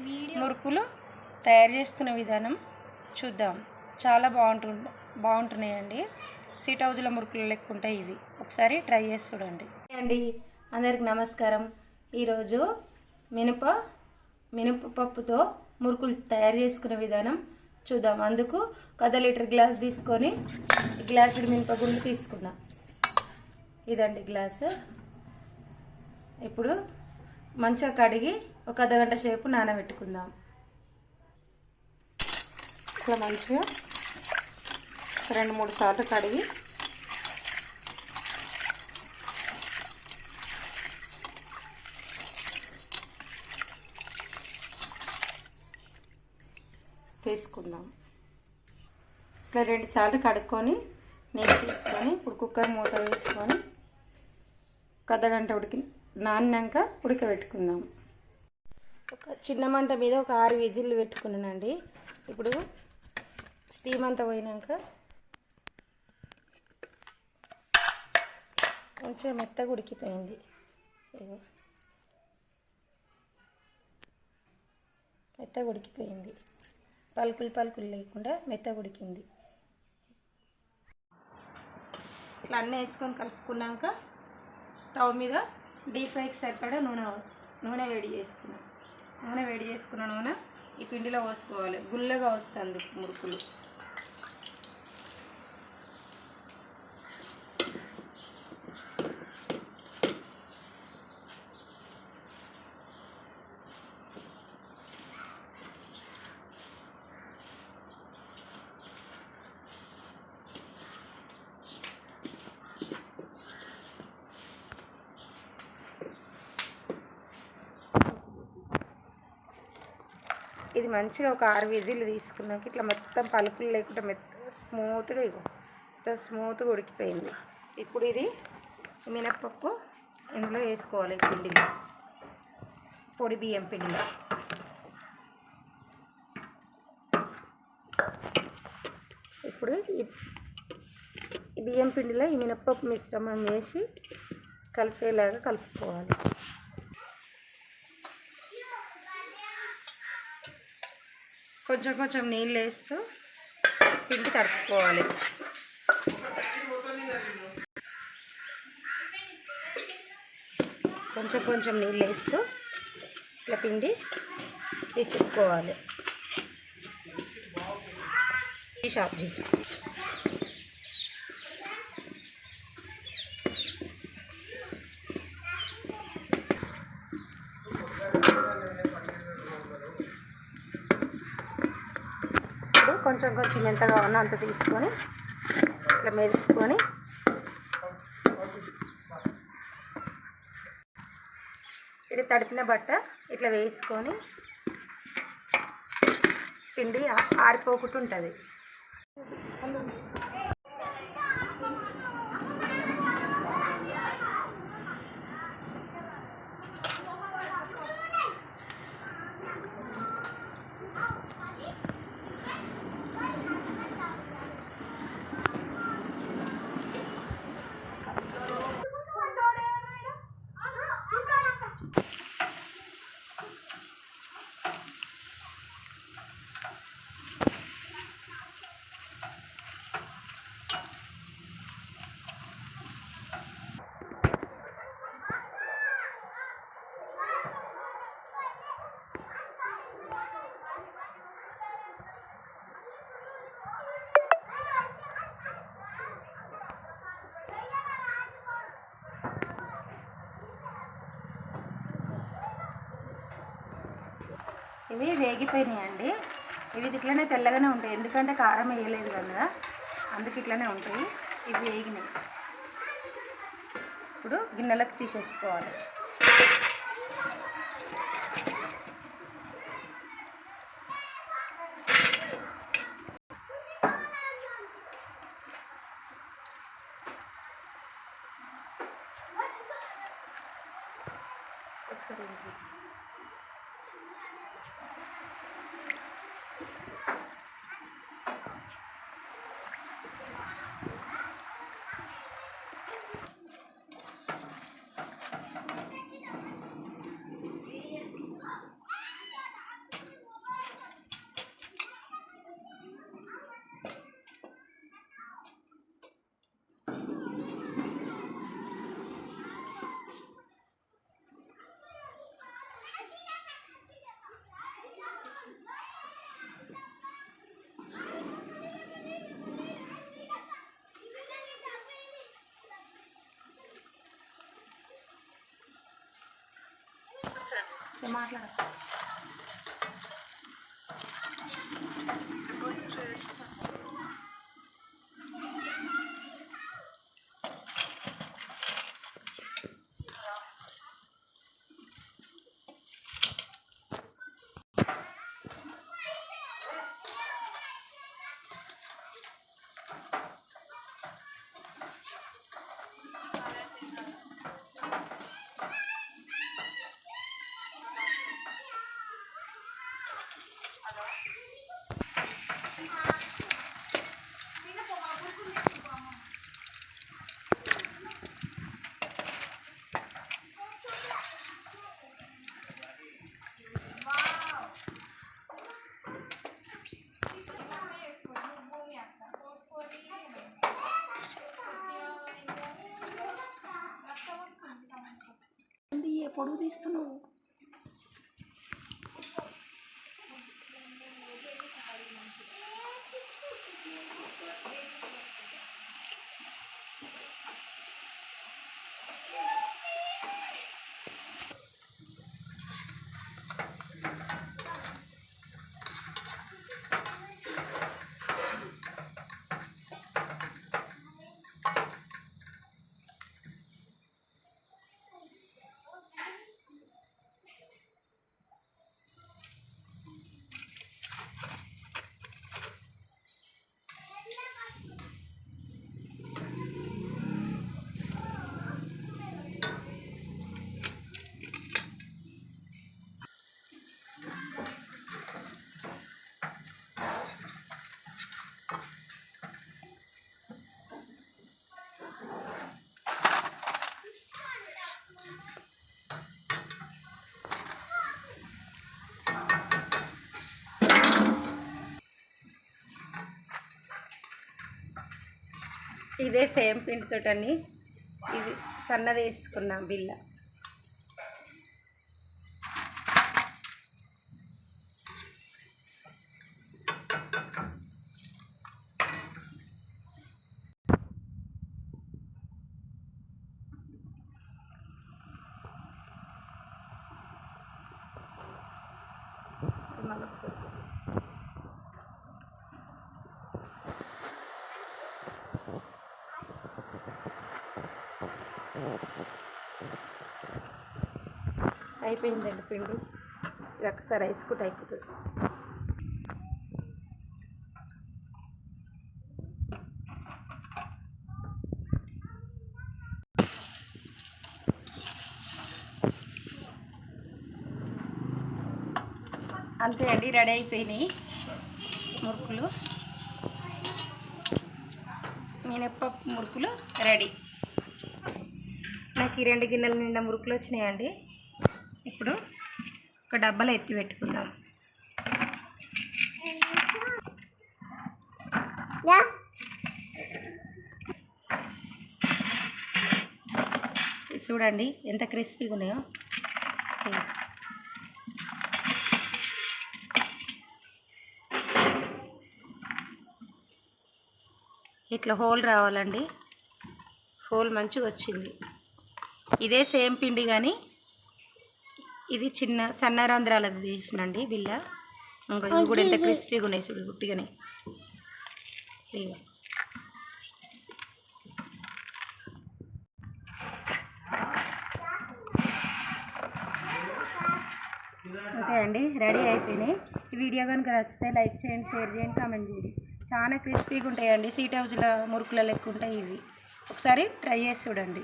మురుకులు తయారు చేసుకునే విధానం చూద్దాం. చాలా బాగుంటు బాగుంటున్నాయండి. సీట్ హౌజ్ల మురుకులు లెక్క ఉంటాయి ఇవి. ఒకసారి ట్రై చేసి చూడండి. అండి అందరికి నమస్కారం. ఈరోజు మినప మినపప్పుతో మురుకులు తయారు చేసుకునే విధానం చూద్దాం. అందుకు ఒక అర్ధ లీటర్ గ్లాస్ తీసుకొని గ్లాసుడు మినపగుండు తీసుకున్నా ఇదండి గ్లాసు. ఇప్పుడు మంచిగా కడిగి ఒక అర్ధగంట సేపు నానబెట్టుకుందాం. ఇట్లా మంచిగా రెండు మూడు సార్లు కడిగి తీసుకుందాం. ఇట్లా రెండు సార్లు కడుక్కొని నీళ్ళు తీసుకొని ఇప్పుడు కుక్కర్ మూత వేసుకొని ఒక అర్ధగంట ఉడికి నానినాక ఉడకబెట్టుకుందాం. ఒక చిన్న మంట మీద ఒక ఆరు విజిల్లు పెట్టుకున్నానండి. ఇప్పుడు స్టీమ్ అంతా పోయినాక కొంచెం మెత్తగా ఉడికిపోయింది. మెత్తగా ఉడికిపోయింది. పలుకులు పలుకులు లేకుండా మెత్తగా ఉడికింది. ఇట్లా అన్నీ వేసుకొని కలుపుకున్నాక స్టవ్ మీద డీప్ ఫ్రైకి సరిపడా నూనె నూనె వేడి చేసుకున్నాం. నూనె వేడి చేసుకున్న నూనె ఈ పిండిలో పోసుకోవాలి. గుల్లగా వస్తుంది మురుకులు. ఇది మంచిగా ఒక ఆరు విజిల్ తీసుకున్నాక ఇట్లా మొత్తం పలుపులు లేకుండా మెత్త స్మూత్గా ఇగో మొత్తం స్మూత్గా ఉడికిపోయింది. ఇప్పుడు ఇది మినప్పప్పు ఇందులో వేసుకోవాలి ఈ పిండిలో. పొడి బియ్యం పిండిలో. ఇప్పుడు ఈ ఈ బియ్యం పిండిలో ఈ మినప్పప్పు మిశ్రమం వేసి కలిసేలాగా కలుపుకోవాలి. కొంచెం కొంచెం నీళ్ళు వేస్తూ పిండి తడుపుకోవాలి. కొంచెం కొంచెం నీళ్ళు వేస్తూ ఇట్లా పిండి విసుక్కోవాలి. ఈ షాప్జీ ఇప్పుడు కొంచెం కొంచెం ఎంత కావాలో అంత తీసుకొని ఇట్లా మెదుపుకొని ఇది తడిపిన బట్ట ఇట్లా వేసుకొని పిండి ఆరిపోకుండా ఉంటుంది ఇవి వేగిపోయినాయండి. ఇవి ఇట్లనే తెల్లగానే ఉంటాయి. ఎందుకంటే కారం వేయలేదు కదా. అందుకు ఇట్లనే ఉంటాయి. ఇవి వేగినాయి. ఇప్పుడు గిన్నెలకు తీసేసుకోవాలి. ఒకసారి మాట్లాడ పొడుగు తీస్తున్నావు Yeah. ఇదే సేమ్ పిండితోటని ఇది సన్నది వేసుకున్నాం బిల్ల మళ్ళీ ఒకసారి. అయిపోయిందండి పిండి. ఇది ఒకసారి వేసుకుంటే అయిపోతుంది. అంతే అండి రెడీ అయిపోయినాయి మురుకులు. మినప్పప్పు మురుకులు రెడీ. నాకు ఈ రెండు గిన్నెల నిండా మురుకులు వచ్చినాయండి. ఇప్పుడు ఒక డబ్బాలో ఎత్తి పెట్టుకుందాం. చూడండి ఎంత క్రిస్పీగా ఉన్నాయో. ఇట్లా హోల్ రావాలండి. హోల్ మంచిగా వచ్చింది. ఇదే సేమ్ పిండి కానీ ఇది చిన్న సన్న రంధ్రాలది తీసినండి బిల్ల ఇంకా ఇవి కూడా ఎంత క్రిస్పీగా ఉన్నాయి చూడు గుట్టిగానే. ఓకే అండి రెడీ అయిపోయినాయి. ఈ వీడియో కనుక నచ్చితే లైక్ చేయండి షేర్ చేయండి కామెంట్ చేయండి. చాలా క్రిస్పీగా ఉంటాయండి సీట్ హౌజ్ల మురుకుల లెక్క ఉంటాయి ఇవి. ఒకసారి ట్రై చేసి చూడండి.